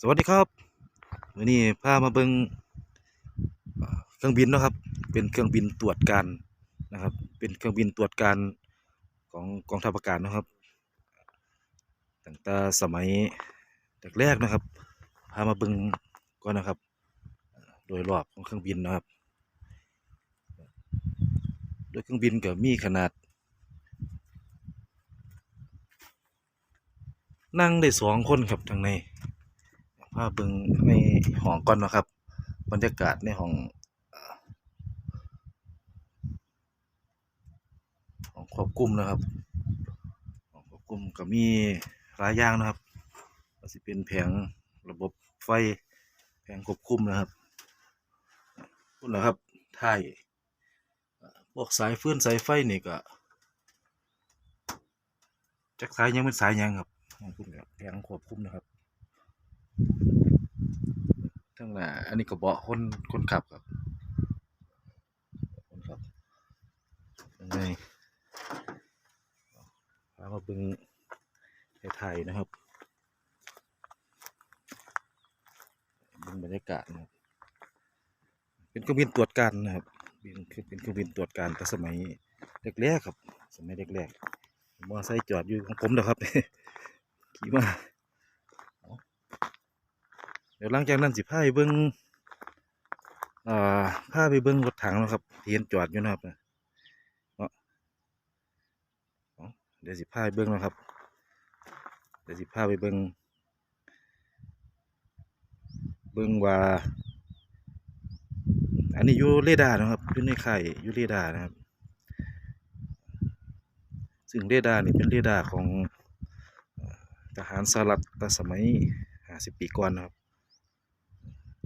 สวัสดีครับวันนี้พามาเบิงเครื่องบินนะครับ เป็นเครื่องบินตรวจการนะครับ เป็นเครื่องบินตรวจการของกองทัพอากาศนะครับตั้งแต่สมัยแรกๆนะครับ พามาเบิงก่อนนะครับ โดยรอบของเครื่องบินนะครับ โดยเครื่องบินก็มีขนาด นั่งได้สองคนครับทางใน พาพเบิ่งในห้องก่อนนะครับ บรรยากาศในห้องเอ่อห้องควบคุมนะครับห้องควบคุมก็มีหลายอย่างนะครับก็สิเป็นแผงระบบไฟแผงควบคุมนะครับพุ่นนะครับท้ายพวกสายฟืนสายไฟนี่ก็จักสายยังเป็นสายยังครับของพุ่นก็แผงควบคุมนะครับ ทั้งหน้าอันนี้ก็เบาะคนคนขับครับคนขับยังไงพามาเบิ่งไทยนะครับบิ่งบรรยากาศนะครับเป็นเครื่องบินตรวจการนะครับเป็นเป็นเครื่องบินตรวจการแต่สมัยแรกๆครับ สมัยแรกๆมอไซค์จอดอยู่ของผมเด้อครับขี่มา เดี๋ยวหลังจากนั้นสิพาไปเบิ่งอ่าพาไปเบิ่งรถถังนะครับที่เห็นจอดอยู่นะครับเนาะเดี๋ยวสิพาไปเบิ่งนะครับ เดี๋ยวสิพาไปเบิ่งเบิ่งว่า อันนี้ยูเรดาร์นะครับอยู่ในค่ยอยู่เรดาร์นะครับ ซึ่งเรดาร์นี่เป็นเรดาร์ของทหารสหรัฐตั้งสมัย50ปีก่อนนะครับ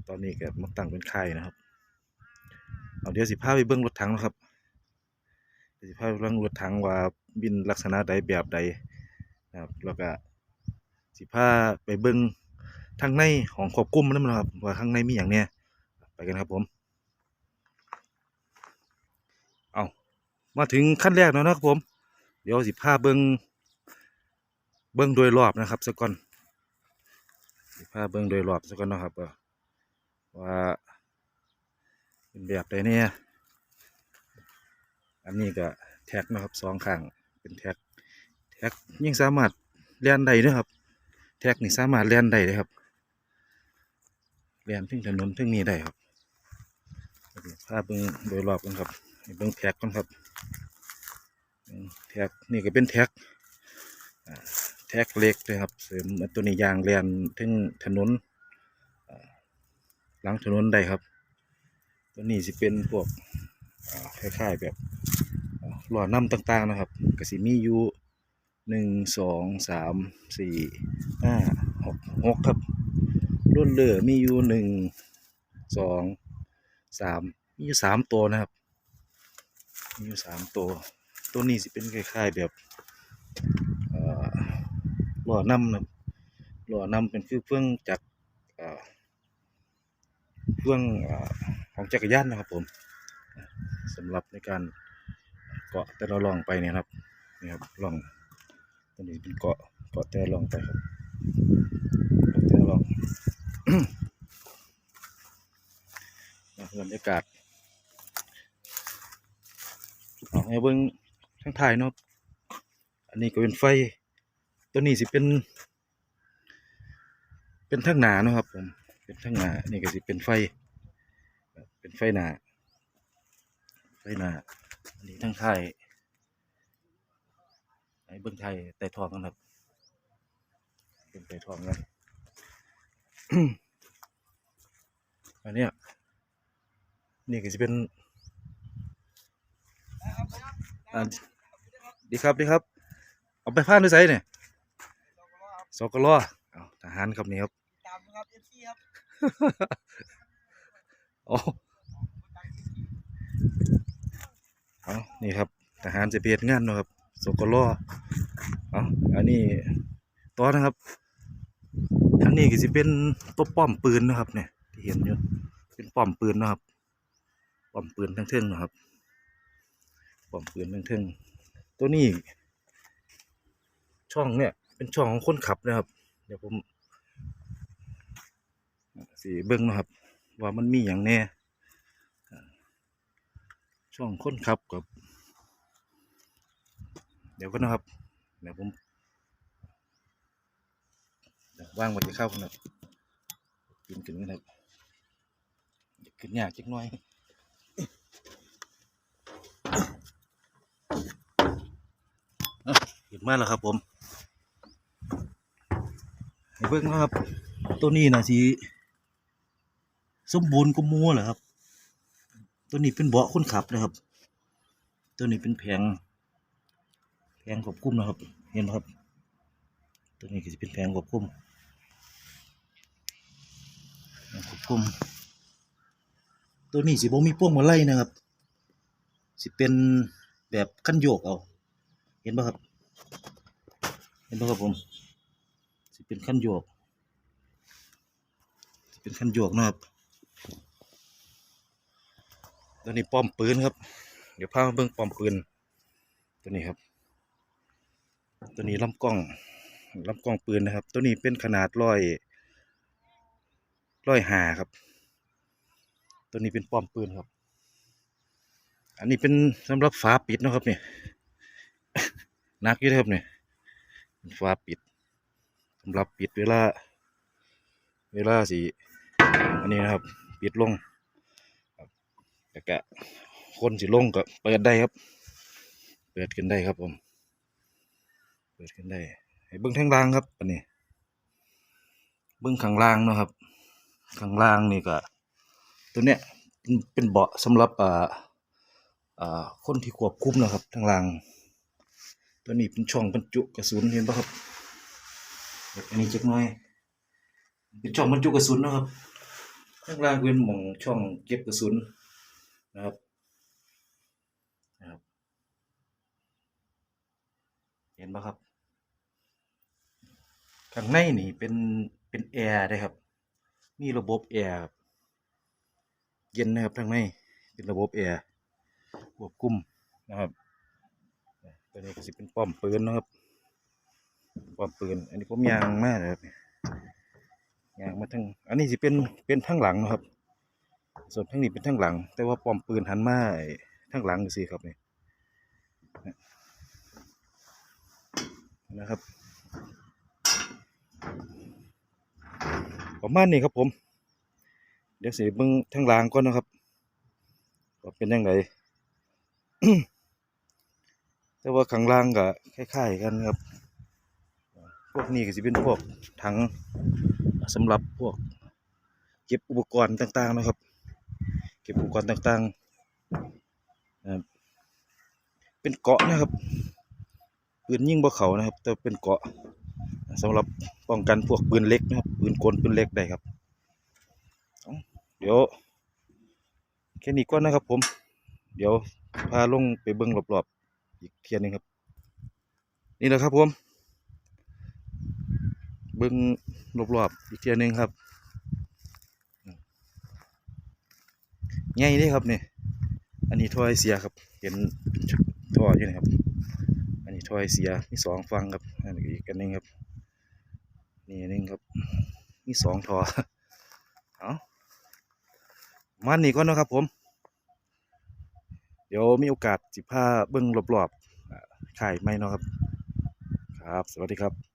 ตอนนี้ก็มาตั้งเป็นค่ายนะครับ เอาเดี๋ยวสิพาไปเบิ่งรถถังนะครับสิพาไปเบิ่งรถถังว่าบินลักษณะใดแบบใดนะครับแล้วก็สิพาไปเบิ่งทางในของควบคุมนั่นนะครับว่าข้างในมีอย่างเนี้ยไปกันครับผมเอามาถึงขั้นแรกแล้วนะครับผม เดี๋ยวสิพาเบิ่งเบิ่งโดยรอบนะครับสักก่อนสิพาเบิ่งโดยรอบสักก่อนนะครับ ว่าเป็นแบบใดเนี่ยอันนี้ก็แท็กนะครับสองข้างเป็นแท็กแท็กยิ่งสามารถเลียนได้นะครับ แท็กนี่สามารถเลียนได้เลยครับเลียนถึงถนนถึงนี้ได้ครับเดี๋ยวพาเบิ่งโดยรอบกันครับเบิ่งแท็กกันครับแท็กนี่ก็เป็นแท็กแท็กเล็กเลยครับเสริมตัวนี้ยางเลียนถึงถนน หลังถนนได้ครับ ตัวนี้สิเป็นพวกคล้ายๆแบบอ่าหล่อน้ำต่างๆนะครับกสิมีอยู่หนึ่งสองสามสี่ห้าหกหกครับรุ่นเรือมีอยู่หนึ่งสองสามมีอยู่สามตัวนะครับมีอยู่สามตัว ตัวนี้สิเป็นคล้ายๆแบบล่อหล่อน้ำนะหล่อน้ำเป็นคือเพื่องจาก เครื่องของจักรยานนะครับผมสำหรับในการเกาะแต่ละล่องไปเนี่ยครับนี่ครับลองตัวนี้เป็นเกาะเกาะแต่ละล่องไปครับเกาะแต่ละล่องบรรยากาศเอาให้เบิ่งทางถ่ายเนาะอันนี้ก็เป็นไฟ ตัวนี้สิเป็น เป็นทางหนาเนาะครับผม เป็นทางหนานี่ก็สิเป็นไฟ เป็นไฟหนาไฟหนาอันนี้ทางไทยไอ้เบิ้งไทยไต่ทองกันครับ เป็นไต่ทองกันอันเนี้ยนี่ก็จะเป็นอ่าดีครับดีครับ เอาไปพานด้วยไสเนี่ยสกลเอทหารครับนี่ครับ โอ้เอานี่ครับทหารจะเบียดงานนะครับสกลเอาอันนี้ต่อนะครับทางนี้ก็จะเป็นตัวป้อมปืนนะครับเนี่ยที่เห็นอยู่เป็นป้อมปืนนะครับป้อมปืนทั้งเทิงนะครับป้อมปืนทั้งเทิงตัวนี้ ช่องเนี่ยเป็นช่องของคนขับนะครับ เดี๋ยวผม สีเบิ้งนะครับ ว่ามันมีอย่างแน่ช่องค้นขับกับ เดี๋ยวก็นะครับ เดี๋ยวผมว่างไว้จะเข้านครับกินขึ้นกันครับขึ้นยากจักน่อยอะเห็นมาแล้วครับผม ให้เบิ่งนะครับ ตัวนี้นะสี สมบูรณ์ก็มัวเหรอครับ ตัวนี้เป็นเบาะคนขับนะครับ ตัวนี้เป็นแผงแผงควบคุ้มนะครับ เห็นไหมครับ ตัวนี้ก็จะเป็นแผงควบคุ้มแผงควบคุ้มตัวนี้สิบ่มีพวงมาไลัยนะครับ สิเป็นแบบขั้นโยกเอา เห็นป่ะครับ เห็นป่ะครับผมสิเป็นขั้นโยก สิเป็นขั้นโยกนะครับ ตัวนี้ป้อมปืนครับ เดี๋ยวพามาเบิ่งป้อมปืน ตัวนี้ครับ ตัวนี้ลำกล้องลำกล้องปืนนะครับ ตัวนี้เป็นขนาดร้อยร้อยหาครับ ตัวนี้เป็นป้อมปืนครับ อันนี้เป็นสำหรับฝาปิดนะครับเนี่ยนักอยู่นะครับเนี่ยฝาปิดสำหรับปิดเวลา เวลาสิอันนี้นะครับ ปิดลง แล้วก็คนสิลงก็เปิดได้ครับ เปิดขึ้นได้ครับผม เปิดขึ้นได้ให้เบิ้งทางล่างครับอันนี้เบิ้องข้างล่างเนาะครับข้างล่างนี่ก็ ตัวเนี้ยเป็นเบาะสำหรับอ่าอ่าคนที่ควบคุมนะครับทางล่าง ตัวนี้เป็นช่องบรรจุกระสุนเห็นปะครับเดี๋ยวอันนี้เจักน่อยเป็นช่องบรรจุกระสุนนะครับข้างล่างเป็นหม่องช่องเก็บกระสุน นะครับนะครับ เห็นปะครับข้างในนี่เป็นเป็นแอร์ได้ครับ มีระบบแอร์เย็นนะครับข้างในเป็นระบบแอร์ควบคุมนะครับตัวนี้ก็สิเป็นป้อมปืนนะครับป้อมปืน อันนี้ผมยางมากเลยครับยางมาทั้งอันนี้สิเป็นเป็นทั้งหลังนะครับ ส่วนทั้งนี้เป็นทั้งหลัง แต่ว่าป้อมปืนหันมาไอ้ทั้งหลังสิครับนี่นะครับ ประมาณนี้ครับผม เดี๋ยวสิเบิ่งทางหล่างก่อนนะครับว่าเป็นยังไงแต่ว่าข้างล่างก็คล้ายๆกันครับ พวกนี้ก็สิเป็นพวกถังสำหรับพวกเก็บอุปกรณ์ต่างๆนะครับ เก็บอุปกรณ์ต่างๆนะครับเป็นเกาะนะครับปืนยิงบ่เขานะครับ แต่เป็นเกาะสำหรับป้องกันพวกปืนเล็กนะครับปืนกลปืนเล็กได้ครับเดี๋ยวแค่นี้ก่อนนะครับ ผม เดี๋ยวพาลงไปเบิ่งรอบๆอีกเทียหนึงครับ นี่แหละครับผม เบิ่งรอบๆอีกเทียหนึงครับ ง่ายเด้ครับนี่อันนี้ถ้อยเสียครับ เห็นท่ออยู่นะครับ อันนี้ถ้อยเสียมีสองฟังครับ อันนี้อีกอันหนึงครับ นี่อันหนึงครับ มีสองทอเอามันนี่ก่อนเนาะครับผม เดี๋ยวมีโอกาสสิพาเบิ่งรอบๆอ่าข่ายไม่เนาะครับ ครับ สวัสดีครับ